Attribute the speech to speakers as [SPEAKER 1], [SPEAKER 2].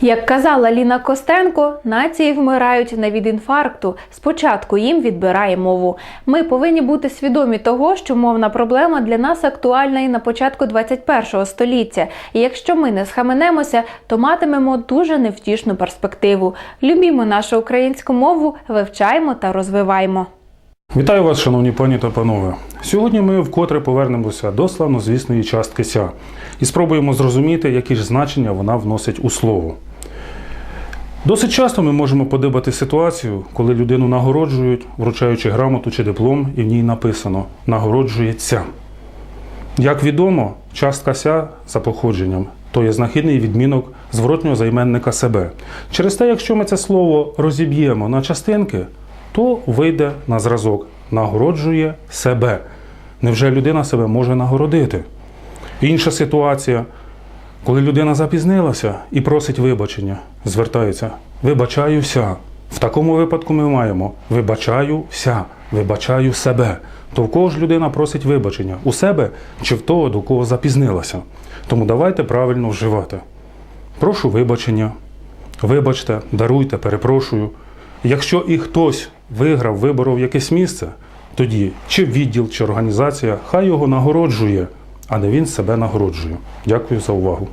[SPEAKER 1] Як казала Ліна Костенко, нації вмирають не від інфаркту. Спочатку їм відбирає мову. Ми повинні бути свідомі того, що мовна проблема для нас актуальна і на початку 21 століття. І якщо ми не схаменемося, то матимемо дуже невтішну перспективу. Любімо нашу українську мову, вивчаємо та розвиваємо.
[SPEAKER 2] Вітаю вас, шановні пані та панове. Сьогодні ми вкотре повернемося до славнозвісної частки ся і спробуємо зрозуміти, які ж значення вона вносить у слово. Досить часто ми можемо подибати ситуацію, коли людину нагороджують, вручаючи грамоту чи диплом, і в ній написано нагороджується. Як відомо, частка ся за походженням то є знахідний відмінок зворотнього займенника себе. Через те, якщо ми це слово розіб'ємо на частинки, то вийде на зразок нагороджує себе. Невже людина себе може нагородити? Інша ситуація, коли людина запізнилася і просить вибачення, звертається вибачаюся. В такому випадку ми маємо вибачаюся, вибачаю себе. То в кого ж людина просить вибачення? У себе чи в того, до кого запізнилася? Тому давайте правильно вживати. Прошу вибачення, вибачте, даруйте, перепрошую. Якщо і хтось виграв, виборов якесь місце, тоді чи відділ, чи організація, хай його нагороджує, а не він себе нагороджує. Дякую за увагу.